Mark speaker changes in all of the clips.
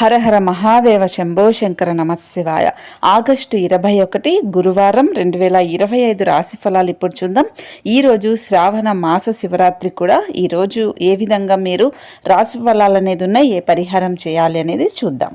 Speaker 1: హరహర మహాదేవ శంభో శంకర నమశివాయ. ఆగస్టు ఇరవై ఒకటి గురువారం రెండు వేల ఇరవై ఐదు రాశి ఫలాలు ఇప్పుడు చూద్దాం. ఈరోజు శ్రావణ మాస శివరాత్రి కూడా ఈరోజు ఏ విధంగా మీరు రాశి ఫలాలు అనేది ఉన్నాయి ఏ పరిహారం చేయాలి అనేది చూద్దాం.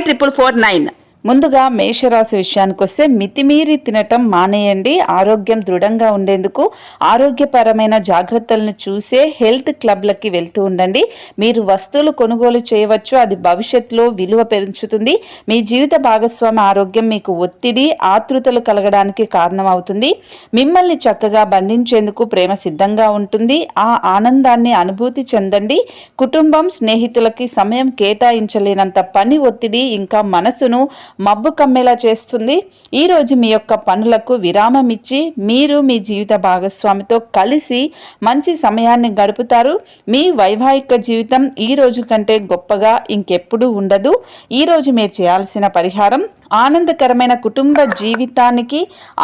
Speaker 2: triple four nine
Speaker 1: ముందుగా మేషరాశి విషయానికి వస్తే మితిమీరి తినటం మానేయండి. ఆరోగ్యం దృఢంగా ఉండేందుకు ఆరోగ్యపరమైన జాగ్రత్తలను చూసే హెల్త్ క్లబ్లకి వెళ్తూ ఉండండి. మీరు వస్తువులు కొనుగోలు చేయవచ్చు. అది భవిష్యత్తులో విలువ పెంచుతుంది. మీ జీవిత భాగస్వామి ఆరోగ్యం మీకు ఒత్తిడి ఆతృతలు కలగడానికి కారణమవుతుంది. మిమ్మల్ని చక్కగా బంధించేందుకు ప్రేమ సిద్ధంగా ఉంటుంది. ఆ ఆనందాన్ని అనుభూతి చెందండి. కుటుంబం స్నేహితులకి సమయం కేటాయించలేనంత పని ఒత్తిడి ఇంకా మనసును మబ్బు కమ్మేలా చేస్తుంది. ఈరోజు మీ యొక్క పనులకు విరామం ఇచ్చి మీరు మీ జీవిత భాగస్వామితో కలిసి మంచి సమయాన్ని గడుపుతారు. మీ వైవాహిక జీవితం ఈ రోజు కంటే గొప్పగా ఇంకెప్పుడూ ఉండదు. ఈరోజు మీరు చేయాల్సిన పరిహారం ఆనందకరమైన కుటుంబ జీవితానికి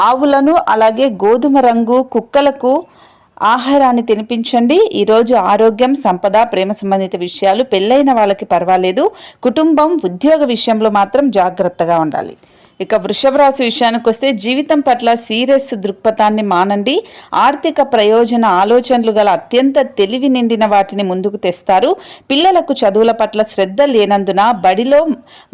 Speaker 1: ఆవులను అలాగే గోధుమ రంగు కుక్కలకు ఆహారాన్ని తినిపించండి. ఈరోజు ఆరోగ్యం సంపద ప్రేమ సంబంధిత విషయాలు పెళ్ళైన వాళ్ళకి పర్వాలేదు. కుటుంబం ఉద్యోగ విషయంలో మాత్రం జాగ్రత్తగా ఉండాలి. ఇక వృషభ రాశి విషయానికి వస్తే జీవితం పట్ల సీరియస్ దృక్పథాన్ని మానండి. ఆర్థిక ప్రయోజన ఆలోచనలు గల అత్యంత తెలివి నిండిన వాటిని ముందుకు తెస్తారు. పిల్లలకు చదువుల పట్ల శ్రద్ధ లేనందున బడిలో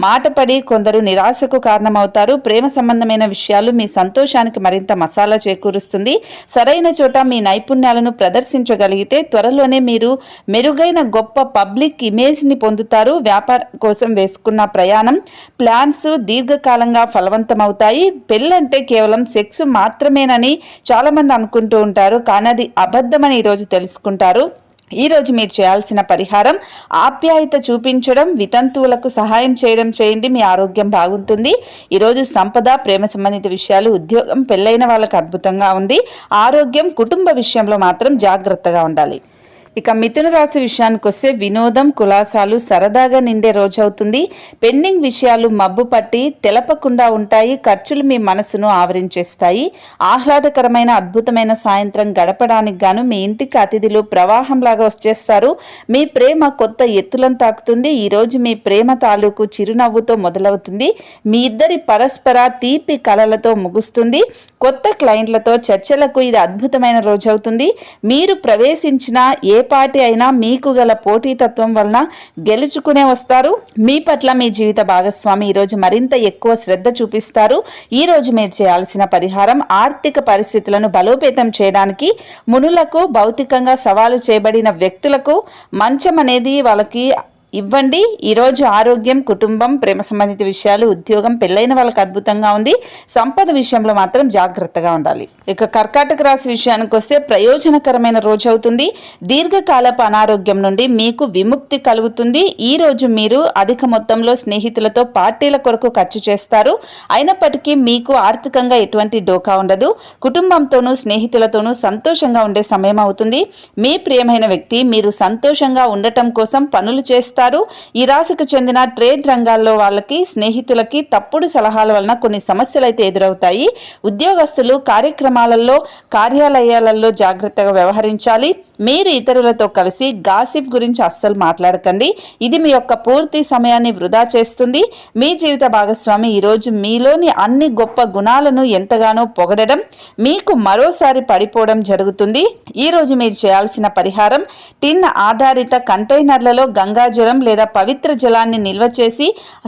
Speaker 1: మాటపడి కొందరు నిరాశకు కారణమవుతారు. ప్రేమ సంబంధమైన విషయాలు మీ సంతోషానికి మరింత మసాలా చేకూరుస్తుంది. సరైన చోట మీ నైపుణ్యాలను ప్రదర్శించగలిగితే త్వరలోనే మీరు మెరుగైన గొప్ప పబ్లిక్ ఇమేజ్ని పొందుతారు. వ్యాపారం కోసం వేసుకున్న ప్రయాణం ప్లాన్స్ దీర్ఘకాలంగా ఫలవంతమవుతాయి. పెళ్ళంటే కేవలం సెక్స్ మాత్రమేనని చాలామంది అనుకుంటూ ఉంటారు. కానీ అది అబద్ధమని ఈరోజు తెలుసుకుంటారు. ఈరోజు మీరు చేయాల్సిన పరిహారం ఆప్యాయత చూపించడం వితంతువులకు సహాయం చేయడం చేయండి. మీ ఆరోగ్యం బాగుంటుంది. ఈరోజు సంపద ప్రేమ సంబంధిత విషయాలు ఉద్యోగం పెళ్ళైన వాళ్ళకు అద్భుతంగా ఉంది. ఆరోగ్యం కుటుంబ విషయంలో మాత్రం జాగ్రత్తగా ఉండాలి. ఇక మిథున రాశి విషయానికి వస్తే వినోదం కులాసాలు సరదాగా నిండే రోజు అవుతుంది పెండింగ్ విషయాలు మబ్బు పట్టి తెలపకుండా ఉంటాయి ఖర్చులు మీ మనసును ఆవరించేస్తాయి. ఆహ్లాదకరమైన అద్భుతమైన సాయంత్రం గడపడానికి గాను మీ ఇంటికి అతిథులు ప్రవాహంలాగా వచ్చేస్తారు. మీ ప్రేమ కొత్త ఎత్తులను తాకుతుంది. ఈరోజు మీ ప్రేమ తాలూకు చిరునవ్వుతో మొదలవుతుంది. మీ ఇద్దరి పరస్పర తీపి కలలతో ముగుస్తుంది. కొత్త క్లయింట్లతో చర్చలకు ఇది అద్భుతమైన రోజు అవుతుంది మీరు ప్రవేశించిన ఏ పార్టీ అయినా మీకు గల పోటీతత్వం వలన గెలుచుకునే వస్తారు. మీ పట్ల మీ జీవిత భాగస్వామి ఈరోజు మరింత ఎక్కువ శ్రద్ధ చూపిస్తారు. ఈ రోజు మీరు చేయాల్సిన పరిహారం ఆర్థిక పరిస్థితులను బలోపేతం చేయడానికి మునులకు భౌతికంగా సవాలు చేయబడిన వ్యక్తులకు మంచం అనేది వాళ్ళకి ఇవ్వండి. ఈరోజు ఆరోగ్యం కుటుంబం ప్రేమ సంబంధిత విషయాలు ఉద్యోగం పెళ్ళైన వాళ్ళకి అద్భుతంగా ఉంది. సంపద విషయంలో మాత్రం జాగ్రత్తగా ఉండాలి. ఇక కర్కాటక రాశి విషయానికి వస్తే ప్రయోజనకరమైన రోజు అవుతుంది. దీర్ఘకాలపు అనారోగ్యం నుండి మీకు విముక్తి కలుగుతుంది. ఈ రోజు మీరు అధిక మొత్తంలో స్నేహితులతో పార్టీల కొరకు ఖర్చు చేస్తారు. అయినప్పటికీ మీకు ఆర్థికంగా ఎటువంటి డోకా ఉండదు. కుటుంబంతోనూ స్నేహితులతోనూ సంతోషంగా ఉండే సమయం అవుతుంది. మీ ప్రియమైన వ్యక్తి మీరు సంతోషంగా ఉండటం కోసం పనులు చేస్తారు. ఈ రాశికి చెందిన ట్రేడ్ రంగాల్లో వాళ్ళకి స్నేహితులకి తప్పుడు సలహాల వలన కొన్ని సమస్యలు అయితే ఎదురవుతాయి. ఉద్యోగస్తులు కార్యక్రమాలలో కార్యాలయాలలో జాగ్రత్తగా వ్యవహరించాలి. మీరు ఇతరులతో కలిసి గాసిప్ గురించి అస్సలు మాట్లాడకండి. ఇది మీ యొక్క పూర్తి సమయాన్ని వృధా చేస్తుంది. మీ జీవిత భాగస్వామి ఈరోజు మీలోని అన్ని గొప్ప గుణాలను ఎంతగానో పొగడడం మీకు మరోసారి పడిపోవడం జరుగుతుంది. ఈ రోజు మీరు చేయాల్సిన పరిహారం టిన్ ఆధారిత కంటైనర్లలో గంగాజలం లేదా పవిత్ర జలాన్ని నిల్వ చేసి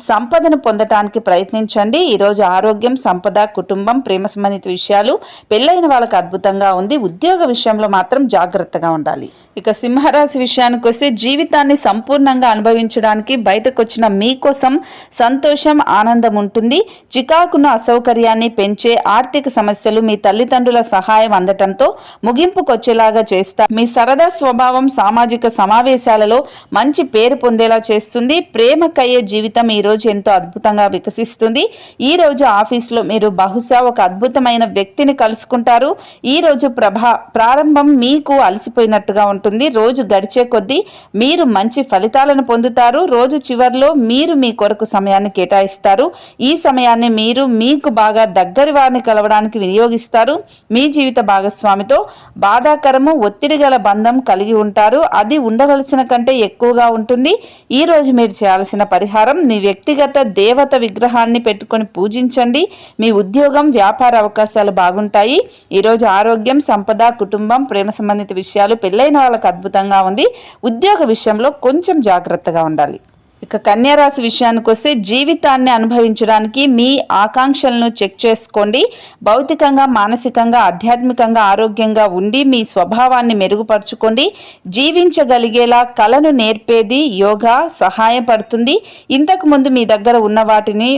Speaker 1: సంపదను పొందటానికి ప్రయత్నించండి. ఈరోజు ఆరోగ్యం సంపద కుటుంబం ప్రేమ సంబంధిత విషయాలు పెళ్ళైన వాళ్ళకి అద్భుతంగా ఉంది. ఉద్యోగ విషయంలో మాత్రం జాగ్రత్తగా ఉండాలి. ఇక సింహరాశి విషయానికి వస్తే జీవితాన్ని సంపూర్ణంగా అనుభవించడానికి బయటకు వచ్చిన మీకోసం సంతోషం ఆనందం ఉంటుంది. చికాకును అసౌకర్యాన్ని పెంచే ఆర్థిక సమస్యలు మీ తల్లిదండ్రుల సహాయం అందటంతో ముగింపుకొచ్చేలాగా చేస్తారు మీ సరదా స్వభావం సామాజిక సమావేశాలలో మంచి పేరు పొంది పొందేలా చేస్తుంది. ప్రేమకయ్యే జీవితం ఈ రోజు ఎంతో అద్భుతంగా వికసిస్తుంది. ఈ రోజు ఆఫీస్లో మీరు బహుశా ఒక అద్భుతమైన వ్యక్తిని కలుసుకుంటారు. ఈ రోజు ప్రభా ప్రారంభం మీకు అలసిపోయినట్టుగా ఉంటుంది. రోజు గడిచే కొద్దీ మీరు మంచి ఫలితాలను పొందుతారు. రోజు చివర్లో మీరు మీ కొరకు సమయాన్ని కేటాయిస్తారు. ఈ సమయాన్ని మీరు మీకు బాగా దగ్గరి వారిని కలవడానికి వినియోగిస్తారు. మీ జీవిత భాగస్వామితో బాధాకరము ఒత్తిడి గల బంధం కలిగి ఉంటారు. అది ఉండవలసిన కంటే ఎక్కువగా ఉంటుంది. ఈ రోజు మీరు చేయాల్సిన పరిహారం మీ వ్యక్తిగత దేవత విగ్రహాన్ని పెట్టుకొని పూజించండి. మీ ఉద్యోగం వ్యాపార అవకాశాలు బాగుంటాయి. ఈరోజు ఆరోగ్యం సంపద కుటుంబం ప్రేమ సంబంధిత విషయాలు పెళ్ళైన వాళ్ళకు అద్భుతంగా ఉంది. ఉద్యోగ విషయంలో కొంచెం జాగ్రత్తగా ఉండాలి. ఇక కన్యారాశి విషయానికి వస్తే జీవితాన్ని అనుభవించడానికి మీ ఆకాంక్షలను చెక్ చేసుకోండి. భౌతికంగా మానసికంగా ఆధ్యాత్మికంగా ఆరోగ్యంగా ఉండి మీ స్వభావాన్ని మెరుగుపరుచుకోండి. జీవించగలిగేలా కళను నేర్పేది యోగా సహాయపడుతుంది. ఇంతకు ముందు మీ దగ్గర ఉన్న వాటిని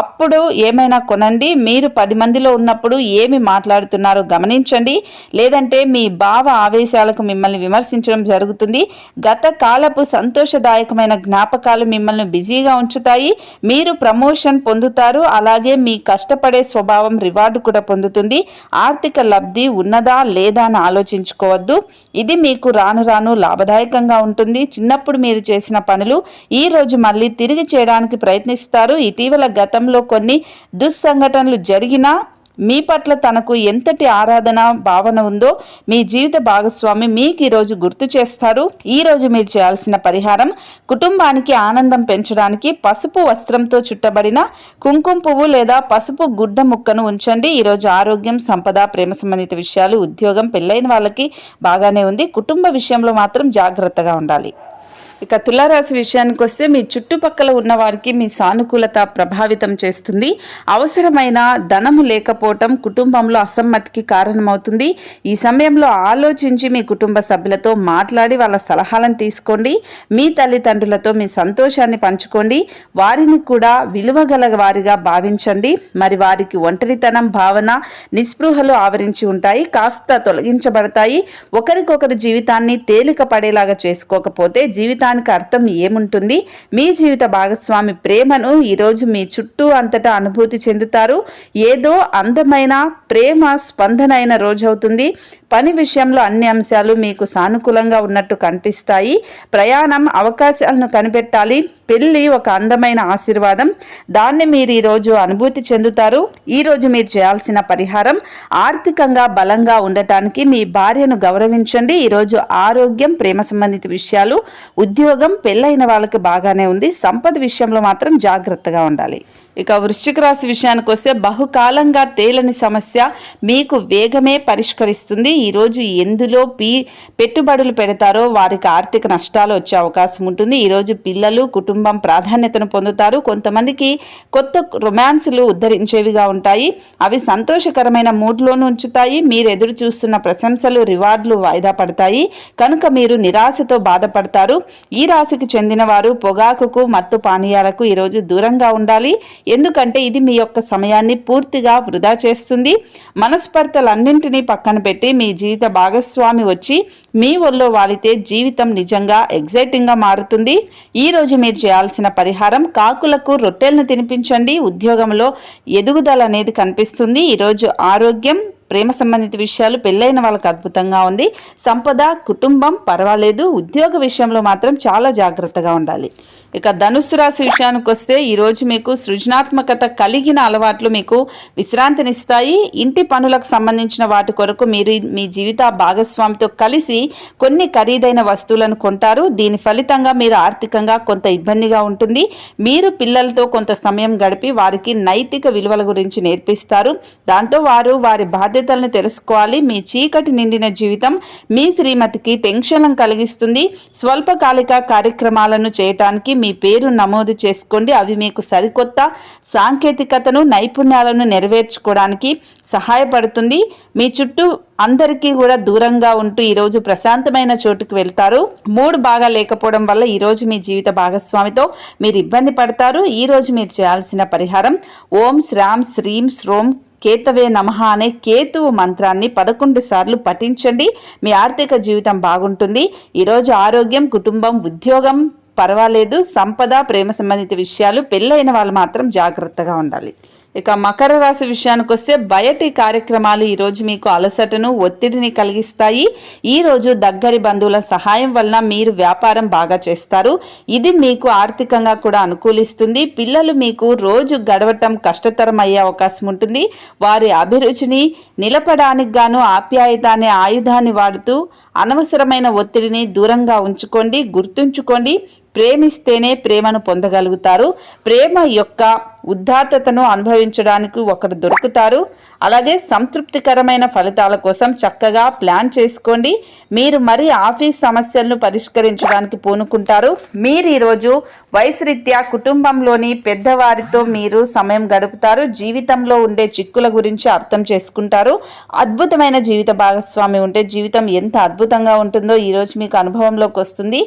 Speaker 1: అప్పుడు ఏమైనా కొనండి. మీరు పది మందిలో ఉన్నప్పుడు ఏమి మాట్లాడుతున్నారో గమనించండి. లేదంటే మీ భావ ఆవేశాలకు మిమ్మల్ని విమర్శించడం జరుగుతుంది. గత కాలపు సంతోషదాయకమైన జ్ఞాపకాలు మిమ్మల్ని బిజీగా ఉంచుతాయి. మీరు ప్రమోషన్ పొందుతారు. అలాగే మీ కష్టపడే స్వభావం రివార్డు కూడా పొందుతుంది. ఆర్థిక లబ్ధి ఉన్నదా లేదా అని ఆలోచించుకోవద్దు. ఇది మీకు రాను రాను లాభదాయకంగా ఉంటుంది. చిన్నప్పుడు మీరు చేసిన పనులు ఈ రోజు మళ్ళీ తిరిగి చేయడానికి ప్రయత్నిస్తారు. ఇటీవల గతంలో కొన్ని దుస్సంఘటనలు జరిగినా మీ పట్ల తనకు ఎంతటి ఆరాధన భావన ఉందో మీ జీవిత భాగస్వామి మీకు ఈరోజు గుర్తు చేస్తారు. ఈ రోజు మీరు చేయాల్సిన పరిహారం కుటుంబానికి ఆనందం పెంచడానికి పసుపు వస్త్రంతో చుట్టబడిన కుంకుమ పువ్వు లేదా పసుపు గుడ్డ ముక్కను ఉంచండి. ఈరోజు ఆరోగ్యం సంపద ప్రేమ సంబంధిత విషయాలు ఉద్యోగం పెళ్ళైన వాళ్ళకి బాగానే ఉంది. కుటుంబ విషయంలో మాత్రం జాగ్రత్తగా ఉండాలి. ఇక తులారాశి విషయానికి వస్తే మీ చుట్టుపక్కల ఉన్న వారికి మీ సానుకూలత ప్రభావితం చేస్తుంది. అవసరమైన ధనము లేకపోవటం కుటుంబంలో అసమ్మతికి కారణమవుతుంది. ఈ సమయంలో ఆలోచించి మీ కుటుంబ సభ్యులతో మాట్లాడి వాళ్ళ సలహాలను తీసుకోండి. మీ తల్లిదండ్రులతో మీ సంతోషాన్ని పంచుకోండి. వారిని కూడా విలువగల వారిగా భావించండి. మరి వారికి ఒంటరితనం భావన నిస్పృహలు ఆవరించి ఉంటాయి. కాస్త తొలగించబడతాయి. ఒకరికొకరి జీవితాన్ని తేలిక పడేలాగా చేసుకోకపోతే జీవితానికి అర్థం ఏముంటుంది? మీ జీవిత భాగస్వామి ప్రేమను ఈరోజు మీ చుట్టూ అంతటా అనుభూతి చెందుతారు. ఏదో అందమైన ప్రేమ స్పందన అయిన రోజవుతుంది. పని విషయంలో అన్ని అంశాలు మీకు సానుకూలంగా ఉన్నట్టు కనిపిస్తాయి. ప్రయాణం అవకాశాలను కనిపెట్టాలి. పెళ్ళి ఒక అందమైన ఆశీర్వాదం. దాన్ని మీరు ఈరోజు అనుభూతి చెందుతారు. ఈరోజు మీరు చేయాల్సిన పరిహారం ఆర్థికంగా బలంగా ఉండటానికి మీ భార్యను గౌరవించండి. ఈరోజు ఆరోగ్యం ప్రేమ సంబంధిత విషయాలు ఉద్యోగం పెళ్ళైన వాళ్ళకి బాగానే ఉంది. సంపద విషయంలో మాత్రం జాగ్రత్తగా ఉండాలి. ఇక వృశ్చిక రాశి విషయానికి వస్తే బహుకాలంగా తేలని సమస్య మీకు వేగమే పరిష్కరిస్తుంది. ఈరోజు ఎందులో పీ పెట్టుబడులు పెడతారో వారికి ఆర్థిక నష్టాలు వచ్చే అవకాశం ఉంటుంది. ఈరోజు పిల్లలు కుటుంబం ప్రాధాన్యతను పొందుతారు. కొంతమందికి కొత్త రొమాన్స్లు ఉద్ధరించేవిగా ఉంటాయి. అవి సంతోషకరమైన మూడ్లోనూ ఉంచుతాయి. మీరు ఎదురు చూస్తున్న ప్రశంసలు రివార్డులు వాయిదా పడతాయి. కనుక మీరు నిరాశతో బాధపడతారు. ఈ రాశికి చెందిన వారు పొగాకుకు మత్తు పానీయాలకు ఈరోజు దూరంగా ఉండాలి. ఎందుకంటే ఇది మీ యొక్క సమయాన్ని పూర్తిగా వృధా చేస్తుంది. మనస్పర్ధలన్నింటినీ పక్కన పెట్టి మీ జీవిత భాగస్వామి వచ్చి మీ ఒళ్ళో వాలితే జీవితం నిజంగా ఎగ్జైటింగ్గా మారుతుంది. ఈ రోజు మీరు చేయాల్సిన పరిహారం కాకులకు రొట్టెలను తినిపించండి. ఉద్యోగంలో ఎదుగుదల అనేది కనిపిస్తుంది. ఈరోజు ఆరోగ్యం ప్రేమ సంబంధిత విషయాలు పెళ్ళైన వాళ్ళకి అద్భుతంగా ఉంది. సంపద కుటుంబం పర్వాలేదు. ఉద్యోగ విషయంలో మాత్రం చాలా జాగ్రత్తగా ఉండాలి. ఇక ధనుసు రాశి విషయానికి వస్తే ఈరోజు మీకు సృజనాత్మకత కలిగిన అలవాట్లు మీకు విశ్రాంతినిస్తాయి. ఇంటి పనులకు సంబంధించిన వాటి కొరకు మీరు మీ జీవిత భాగస్వామితో కలిసి కొన్ని ఖరీదైన వస్తువులను కొంటారు. దీని ఫలితంగా మీరు ఆర్థికంగా కొంత ఇబ్బందిగా ఉంటుంది. మీరు పిల్లలతో కొంత సమయం గడిపి వారికి నైతిక విలువల గురించి నేర్పిస్తారు. దాంతో వారు వారి బాధ్యత బాధ్యతలను తెలుసుకోవాలి. మీ చీకటి నిండిన జీవితం మీ శ్రీమతికి టెన్షన్లను కలిగిస్తుంది. స్వల్పకాలిక కార్యక్రమాలను చేయటానికి మీ పేరు నమోదు చేసుకోండి. అవి మీకు సరికొత్త సాంకేతికతను నైపుణ్యాలను నెరవేర్చుకోవడానికి సహాయపడుతుంది. మీ చుట్టూ అందరికీ కూడా దూరంగా ఉంటూ ఈరోజు ప్రశాంతమైన చోటుకు వెళ్తారు. మూడు బాగా లేకపోవడం వల్ల ఈరోజు మీ జీవిత భాగస్వామితో మీరు ఇబ్బంది పడతారు. ఈరోజు మీరు చేయాల్సిన పరిహారం ఓం శ్రామ్ శ్రీం శ్రోం కేతవే నమః అనే కేతువు మంత్రాన్ని పదకొండు సార్లు పఠించండి. మీ ఆర్థిక జీవితం బాగుంటుంది. ఈరోజు ఆరోగ్యం కుటుంబం ఉద్యోగం పర్వాలేదు. సంపద ప్రేమ సంబంధిత విషయాలు పెళ్ళైన వాళ్ళు మాత్రం జాగ్రత్తగా ఉండాలి. ఇక మకర రాశి విషయానికి వస్తే బయటి కార్యక్రమాలు ఈరోజు మీకు అలసటను ఒత్తిడిని కలిగిస్తాయి. ఈ రోజు దగ్గరి బంధువుల సహాయం వలన మీరు వ్యాపారం బాగా చేస్తారు. ఇది మీకు ఆర్థికంగా కూడా అనుకూలిస్తుంది. పిల్లలు మీకు రోజు గడవటం కష్టతరం అయ్యే అవకాశం ఉంటుంది. వారి అభిరుచిని నిలపడానికి గాను ఆప్యాయత అనే ఆయుధాన్ని వాడుతూ అనవసరమైన ఒత్తిడిని దూరంగా ఉంచుకోండి గుర్తుంచుకోండి. ప్రేమిస్తేనే ప్రేమను పొందగలుగుతారు. ప్రేమ యొక్క ఉద్దాత్తతను అనుభవించడానికి ఒకరు దొరుకుతారు. అలాగే సంతృప్తికరమైన ఫలితాల కోసం చక్కగా ప్లాన్ చేసుకోండి. మీరు మరి ఆఫీస్ సమస్యలను పరిష్కరించడానికి పూనుకుంటారు. మీరు ఈరోజు వయసు రీత్యా కుటుంబంలోని పెద్దవారితో మీరు సమయం గడుపుతారు. జీవితంలో ఉండే చిక్కుల గురించి అర్థం చేసుకుంటారు. అద్భుతమైన జీవిత భాగస్వామి ఉంటే జీవితం ఎంత అద్భుతంగా ఉంటుందో ఈరోజు మీకు అనుభవంలోకి వస్తుంది.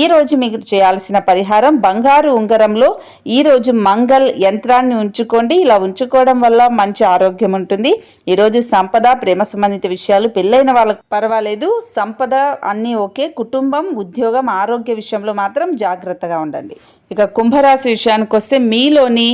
Speaker 1: ఈ రోజు మీకు చేయాల్సిన పరిహారం బంగారు ఉంగరంలో ఈరోజు మంగల్ యంత్రాన్ని ఉంచుకోండి. ఇలా ఉంచుకోవడం వల్ల మంచి ఆరోగ్యం ఉంటుంది. ఈరోజు సంపద ప్రేమ సంబంధిత విషయాలు పెళ్ళైన వాళ్ళకి పర్వాలేదు. సంపద అన్నీ ఓకే. కుటుంబం ఉద్యోగం ఆరోగ్య విషయంలో మాత్రం జాగ్రత్తగా ఉండండి. ఇక కుంభరాశి విషయానికి వస్తే మీలోని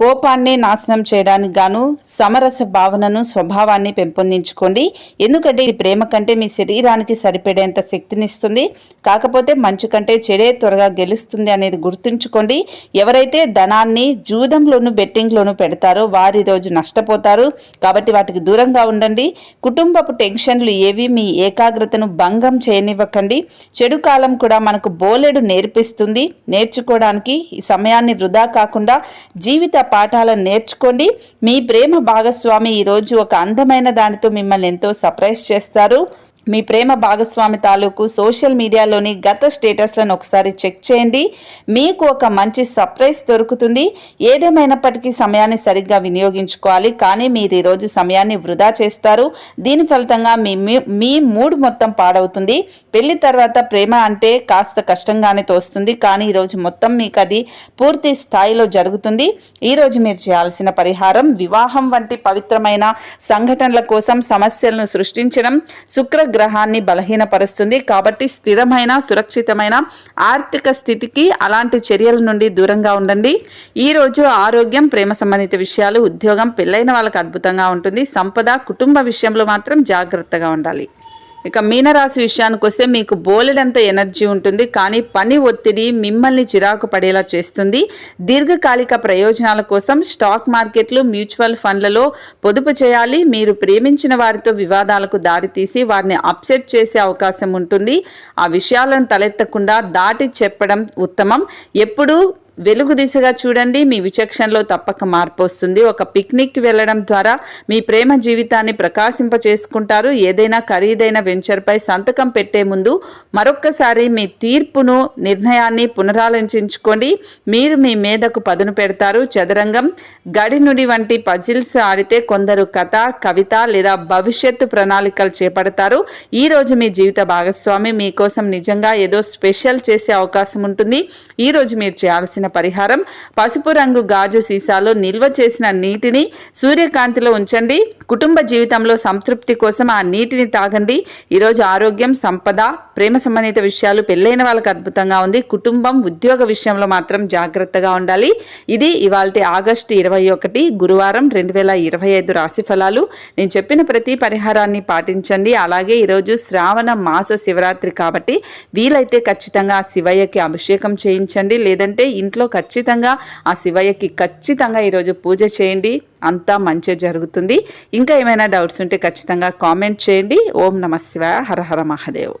Speaker 1: కోపాన్ని నాశనం చేయడానికి గాను సమరస భావనను స్వభావాన్ని పెంపొందించుకోండి. ఎందుకంటే ఇది ప్రేమ కంటే మీ శరీరానికి సరిపడేంత శక్తినిస్తుంది. కాకపోతే మంచు కంటే చెడే త్వరగా గెలుస్తుంది అనేది గుర్తుంచుకోండి. ఎవరైతే ధనాన్ని జూదంలోను బెట్టింగ్లోను పెడతారో వారి రోజు నష్టపోతారు. కాబట్టి వాటికి దూరంగా ఉండండి. కుటుంబపు టెన్షన్లు ఏవి మీ ఏకాగ్రతను భంగం చేయనివ్వకండి. చెడు కాలం కూడా మనకు బోలెడు నేర్పిస్తుంది. నేర్చుకోవడానికి ఈ సమయాన్ని వృధా కాకుండా జీవిత పాఠాలను నేర్చుకోండి. మీ ప్రేమ భాగస్వామి ఈరోజు ఒక అందమైన దానితో మిమ్మల్ని ఎంతో సర్ప్రైజ్ చేస్తారు. మీ ప్రేమ భాగస్వామి తాలూకు సోషల్ మీడియాలోని గత స్టేటస్లను ఒకసారి చెక్ చేయండి. మీకు ఒక మంచి సర్ప్రైజ్ దొరుకుతుంది. ఏదేమైనప్పటికీ సమయాన్ని సరిగ్గా వినియోగించుకోవాలి. కానీ మీరు ఈరోజు సమయాన్ని వృధా చేస్తారు. దీని ఫలితంగా మీ మీ- మూడ్ మొత్తం పాడవుతుంది. పెళ్ళి తర్వాత ప్రేమ అంటే కాస్త కష్టంగానే తోస్తుంది. కానీ ఈరోజు మొత్తం మీకు అది పూర్తి స్థాయిలో జరుగుతుంది. ఈరోజు మీరు చేయాల్సిన పరిహారం వివాహం వంటి పవిత్రమైన సంఘటనల కోసం సమస్యలను సృష్టించడం. శుక్ర గ్రహాన్ని బలహీనపరుస్తుంది. కాబట్టి స్థిరమైన సురక్షితమైన ఆర్థిక స్థితికి అలాంటి చర్యల నుండి దూరంగా ఉండండి. ఈ రోజు ఆరోగ్యం ప్రేమ సంబంధిత విషయాలు ఉద్యోగం పెళ్ళైన వాళ్ళకి అద్భుతంగా ఉంటుంది. సంపద కుటుంబ విషయంలో మాత్రం జాగ్రత్తగా ఉండాలి. ఇక మీనరాశి విషయానికి వస్తే మీకు బోలెడంత ఎనర్జీ ఉంటుంది కానీ పని ఒత్తిడి మిమ్మల్ని చిరాకు పడేలా చేస్తుంది. దీర్ఘకాలిక ప్రయోజనాల కోసం స్టాక్ మార్కెట్లు మ్యూచువల్ ఫండ్లలో పొదుపు చేయాలి. మీరు ప్రేమించిన వారితో వివాదాలకు దారితీసి వారిని అప్సెట్ చేసే అవకాశం ఉంటుంది. ఆ విషయాలను తలెత్తకుండా దాటి చెప్పడం ఉత్తమం. ఎప్పుడూ వెలుగు దిశగా చూడండి. మీ విచక్షణలో తప్పక మార్పు వస్తుంది. ఒక పిక్నిక్కి వెళ్ళడం ద్వారా మీ ప్రేమ జీవితాన్ని ప్రకాశింప చేసుకుంటారు ఏదైనా ఖరీదైన వెంచర్పై సంతకం పెట్టే ముందు మరొక్కసారి మీ తీర్పును నిర్ణయాన్ని పునరాలోచించుకోండి. మీరు మీ మీదకు పదును పెడతారు. చదరంగం గడినుడి వంటి పజిల్స్ ఆడితే కొందరు కథ కవిత లేదా భవిష్యత్తు ప్రణాళికలు చేపడతారు. ఈ రోజు మీ జీవిత భాగస్వామి మీకోసం నిజంగా ఏదో స్పెషల్ చేసే అవకాశం ఉంటుంది. ఈ రోజు మీరు చేయాల్సిన పరిహారం పసుపు రంగు గాజు సీసాలో నిల్వ చేసిన నీటిని సూర్యకాంతిలో ఉంచండి. కుటుంబ జీవితంలో సంతృప్తి కోసం ఆ నీటిని తాగండి. ఈరోజు ఆరోగ్యం సంపద ప్రేమ సంబంధిత విషయాలు పెళ్ళైన వాళ్ళకి అద్భుతంగా ఉంది. కుటుంబం ఉద్యోగ విషయంలో మాత్రం జాగ్రత్తగా ఉండాలి. ఇది ఇవాళ ఆగస్టు ఇరవై ఒకటి గురువారం రెండు వేల ఇరవై ఐదు రాశి ఫలాలు. నేను చెప్పిన ప్రతి పరిహారాన్ని పాటించండి. అలాగే ఈరోజు శ్రావణ మాస శివరాత్రి కాబట్టి వీలైతే ఖచ్చితంగా శివయ్యకి అభిషేకం చేయించండి. లేదంటే ఇంట్లో ఖచ్చితంగా ఆ శివయ్యకి ఖచ్చితంగా ఈరోజు పూజ చేయండి. అంతా మంచి జరుగుతుంది. ఇంకా ఏమైనా డౌట్స్ ఉంటే ఖచ్చితంగా కామెంట్ చేయండి. ఓం నమ శివాయ. హర హర మహాదేవ్.